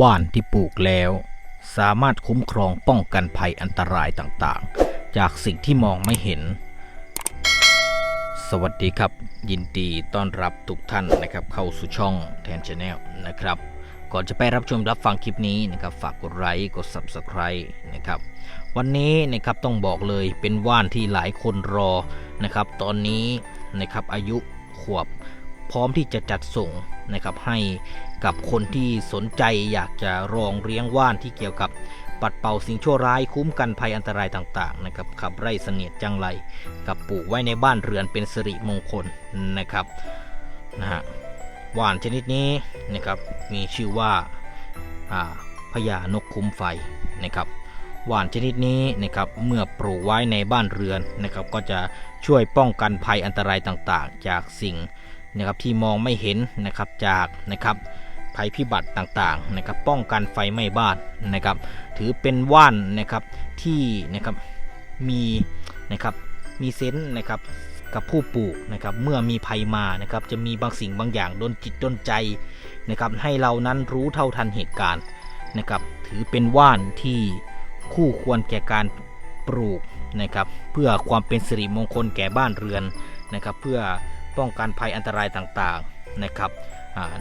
ว่านที่ปลูกแล้ว สามารถคุ้มครองป้องกันภัยอันตรายต่างๆ จากสิ่งที่มองไม่เห็น สวัสดีครับ ยินดีต้อนรับทุกท่านนะครับเข้าสู่ช่องแทนชาแนลนะครับ ก่อนจะไปรับชมรับฟังคลิปนี้นะครับฝากกดไลค์กด Subscribe นะครับวันนี้นะครับต้องบอกเลยเป็นว่านที่หลายคนรอนะครับ ตอนนี้นะครับอายุขวบพร้อมที่จะจัดส่งนะครับให้ กับคนที่สนใจอยากจะลองเลี้ยงว่านที่เกี่ยวกับปัดเป่าสิ่งชั่วร้ายคุ้มกันภัยอันตรายต่างๆนะครับขับไล่เสนียดจังไรกับปลูกไว้ในบ้านเรือนเป็นสิริมงคลนะครับนะฮะว่านชนิดนี้นะครับมีชื่อว่าอ่าพญานกคุ้มไฟนะครับว่านชนิดนี้นะครับเมื่อปลูกไว้ในบ้านเรือนนะครับก็จะช่วยป้องกันภัยอันตรายต่างๆ จากสิ่งนะครับที่มองไม่เห็นนะครับจากนะครับ ภัยพิบัติต่างๆนะครับป้องกันไฟไหม้บ้านนะครับ ถือเป็นว่านนะครับที่นะครับมีนะครับมีเซนส์นะครับกับผู้ปลูกนะครับเมื่อมีภัยมานะครับจะมีบางสิ่งบางอย่างโดนจิตโดนใจนะครับให้เรานั้นรู้เท่าทันเหตุการณ์นะครับถือเป็นว่านที่คู่ควรแก่การปลูกนะครับเพื่อความเป็นสิริมงคลแก่บ้านเรือนนะครับเพื่อป้องกันภัยอันตรายต่างๆนะครับ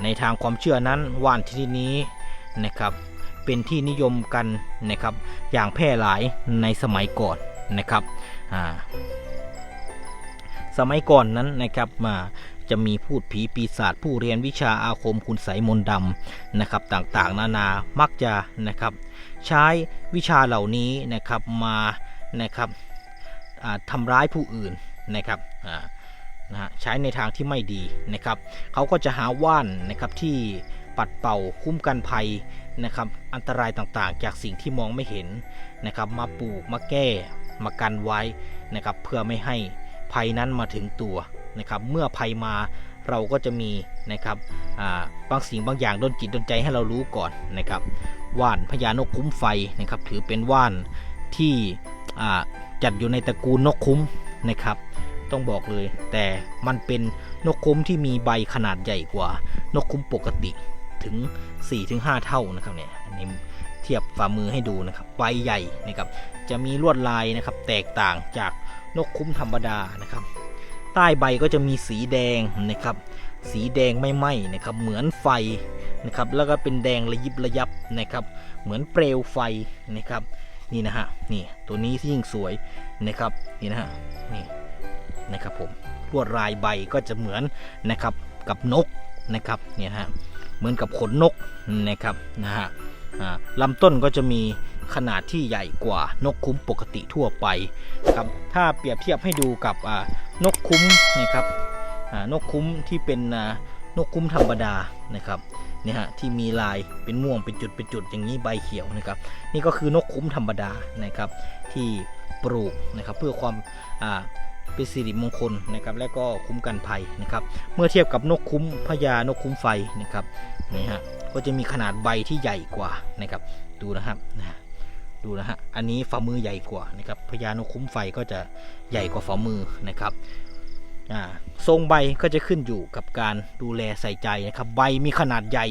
ในทางความเชื่อนั้นว่านชนิดนี้นะครับเป็นที่นิยมกันนะครับอย่างแพร่หลายในสมัยก่อนนะครับสมัยก่อนนั้นนะครับมาจะมีพูดผีปีศาจผู้เรียนวิชาอาคมคุณไสยมนต์ดำนะครับต่างๆ นานามักจะนะครับใช้วิชาเหล่านี้นะครับมานะครับทำร้ายผู้อื่นนะครับอ่า นะฮะใช้ในทางที่ไม่ดีนะครับเขาก็จะหาว่านนะครับที่ปัดเป่าคุ้มกันภัยนะครับอันตรายต่างๆ จากสิ่งที่มองไม่เห็นนะครับมาปลูกมาแก้มากันไว้นะครับเพื่อไม่ให้ภัยนั้นมาถึงตัวนะครับเมื่อภัยมาเราก็จะมีนะครับบางสิ่งบางอย่างดนจิตดนใจให้เรารู้ก่อนนะครับว่านพญานกคุ้มไฟนะครับถือเป็นว่านที่จัดอยู่ในตระกูลนกคุ้มนะครับ ต้องบอกเลย แต่มันเป็นนกคุ้มที่มีใบขนาดใหญ่กว่านกคุ้มปกติถึง 4-5 เท่านะครับเนี่ยอันนี้เทียบฝ่ามือให้ดูนะครับใบใหญ่นะครับจะมีลวดลายนะครับแตกต่างจากนกคุ้มธรรมดานะครับใต้ใบก็จะมีสีแดงนะครับสีแดงไม่ไหม้นะครับเหมือนไฟนะครับแล้วก็เป็นแดงระยิบระยับนะครับเหมือนเปลวไฟนะครับนี่นะฮะนี่ตัวนี้ที่ยิ่งสวยนะครับนี่นะฮะนี่ นะครับผมลวดลายใบก็จะเหมือนนะครับกับนกนะครับเนี่ยฮะเหมือนกับขนนกนะครับนะฮะอ่าลำต้นก็จะมีขนาดที่ใหญ่กว่านกคุ้มปกติทั่วไปครับถ้าเปรียบเทียบให้ดูกับอ่านกคุ้มนะครับอ่านกคุ้มที่เป็นนกคุ้มธรรมดานะครับเนี่ยฮะที่มีลายเป็นม่วงเป็นจุดเป็นจุดอย่างนี้ใบเขียวนะครับ นี่ก็คือนกคุ้มธรรมดานะครับที่ปลูกนะครับเพื่อความอ่า เป็นสิริมงคลนะครับและก็คุ้มกันภัยนะครับเมื่อเทียบกับนกคุ้มพญานกคุ้มไฟนะครับนี่ฮะก็จะมีขนาดใบที่ใหญ่กว่านะครับดูนะครับนะดูนะฮะอันนี้ฝ่ามือใหญ่กว่านะครับพญานกคุ้มไฟก็จะใหญ่กว่าฝ่ามือนะครับอ่าทรงใบก็จะขึ้นอยู่กับการดูแลใส่ใจนะครับ ใบมีขนาดใหญ่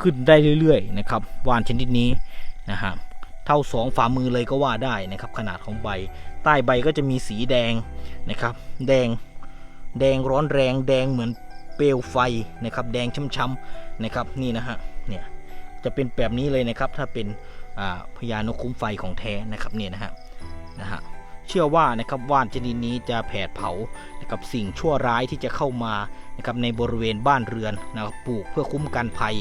ขึ้นได้เรื่อยๆนะครับวานชนิดนี้นะฮะเท่าสองฝ่ามือเลยก็ว่าได้นะครับ ขนาดของใบ ใต้ใบก็จะมีสีแดงนะครับ แดงแดงร้อนแรงแดงเหมือนเปลวไฟนะครับ แดงช้ำๆนะครับนี่นะฮะเนี่ยจะเป็นแบบนี้เลยนะครับ ถ้าเป็นพญานกคุ้มไฟของแท้นะครับเนี่ยนะฮะนะฮะเชื่อว่านะครับว่านชนิดนี้จะแผดเผานะครับสิ่งชั่วร้ายที่จะเข้ามานะครับในบริเวณบ้านเรือนนะครับปลูกเพื่อคุ้มกันภัย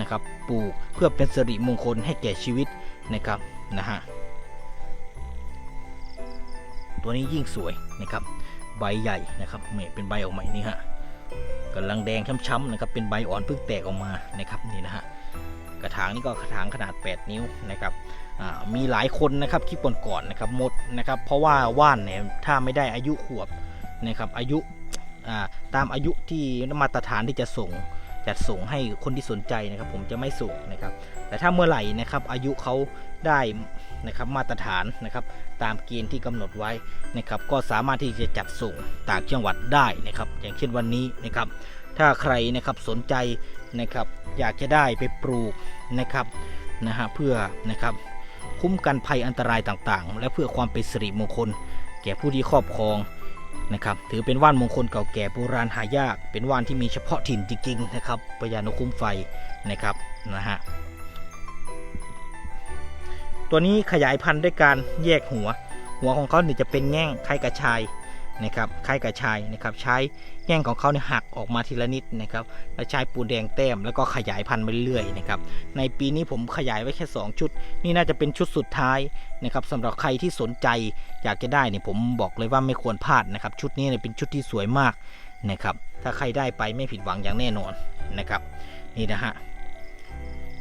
นะครับ ปลูกเพื่อเป็นสิริมงคลให้แก่ชีวิต นะครับนะฮะตัวนี้ยิ่งสวยนะครับ ใบใหญ่นะครับเนี่ยเป็นใบออกมานี่ฮะกำลังแดงช้ำๆนะครับเป็นใบอ่อนเพิ่งแตกออกมานะครับนี่นะฮะกระถางนี่ก็กระถางขนาด 8 นิ้วนะครับอ่ามีหลายคนนะครับคลิปก่อนๆนะครับหมดนะครับเพราะว่าว่านเนี่ยถ้าไม่ได้อายุขวบนะครับอายุาตามอายุที่มาตรฐานที่จะส่งจัดส่งให้คนที่สนใจนะครับ ผมจะไม่ส่งนะครับ แต่ถ้าเมื่อไหร่นะครับอายุเขาได้นะครับมาตรฐานนะครับตามเกณฑ์ที่กำหนดไว้นะครับก็สามารถที่จะจัดส่งต่างจังหวัดได้นะครับอย่างเช่นวันนี้นะครับถ้าใครนะครับสนใจนะครับอยากจะได้ไปปลูกนะครับนะฮะเพื่อนะครับคุ้มกันภัยอันตรายต่างๆ และเพื่อความเป็นสิริมงคล แก่ผู้ที่ครอบครองนะครับถือเป็นว่านมงคลเก่าแก่โบราณหายาก เป็นว่านที่มีเฉพาะถิ่นจริงๆนะครับพญานุคุ้มไฟนะครับนะฮะ ตัวนี้ขยายพันธุ์ด้วยการแยกหัว หัวของเขาเนี่ยจะเป็นแง่งคล้ายกระชายนะครับคล้ายกระชายนะครับ ใช้แง่งของเขาเนี่ยหักออกมาทีละนิดนะครับ แล้วใช้ปูนแดงแต้มแล้วก็ขยายพันธุ์ไปเรื่อยนะครับ ในปีนี้ผมขยายไว้แค่ 2 ชุด นี่น่าจะเป็นชุดสุดท้ายนะครับสำหรับใครที่สนใจอยากจะได้เนี่ยผมบอกเลยว่าไม่ควรพลาดนะครับ ชุดนี้เนี่ยเป็นชุดที่สวยมากนะครับ ถ้าใครได้ไปไม่ผิดหวังอย่างแน่นอนนะครับ นี่นะฮะ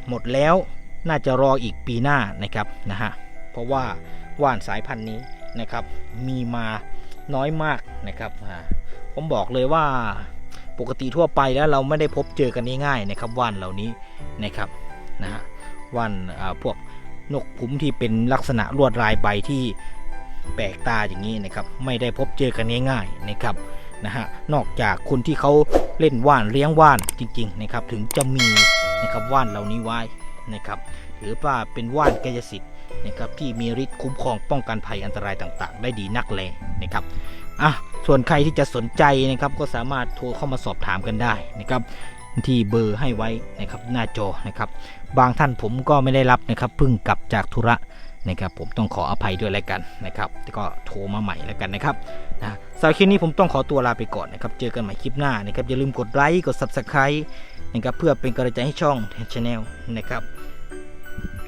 หมดแล้ว น่าจะรออีกปีหน้านะครับนะฮะเพราะว่าว่านสายพันธุ์นี้นะครับมีมาน้อยมากนะครับผมบอกเลยว่าปกติทั่วไปแล้วเราไม่ได้พบเจอกันง่ายๆนะครับว่านเหล่านี้นะครับนะฮะว่านอ่าพวกนกคุ้มที่เป็นลักษณะลวดลายใบที่แปลกตาอย่างนี้นะครับ ไม่ได้พบเจอกันง่ายๆนะครับนะฮะนอกจากคนที่เขาเล่นว่านเลี้ยงว่านจริง ๆ นะครับ ถึงจะมีนะครับว่านเหล่านี้ไว้ นะครับถือว่าเป็นว่านกายสิทธิ์นะครับที่มีฤทธิ์คุ้มครองป้องกันภัยอันตรายต่างๆ ได้ดีนักแลยนะครับอะส่วนใครที่จะสนใจนะครับก็สามารถโทรเข้ามาสอบถามกันได้นะครับที่เบอร์ให้ไว้นะครับหน้าจอนะครับบางท่านผมก็ไม่ได้รับนะครับเพิ่งกลับจากธุระนะครับผมต้องขออภัยด้วยแล้วกันนะครับก็โทรมาใหม่แล้วกันนะครับนะสำหรับคลิปนี้ผมต้องขอตัวลาไปก่อนนะครับเจอกันใหม่คลิปหน้านะครับอย่าลืมกดไลค์กด Subscribe นะครับเพื่อเป็นกำลังใจให้ช่องช n แนลนะครับ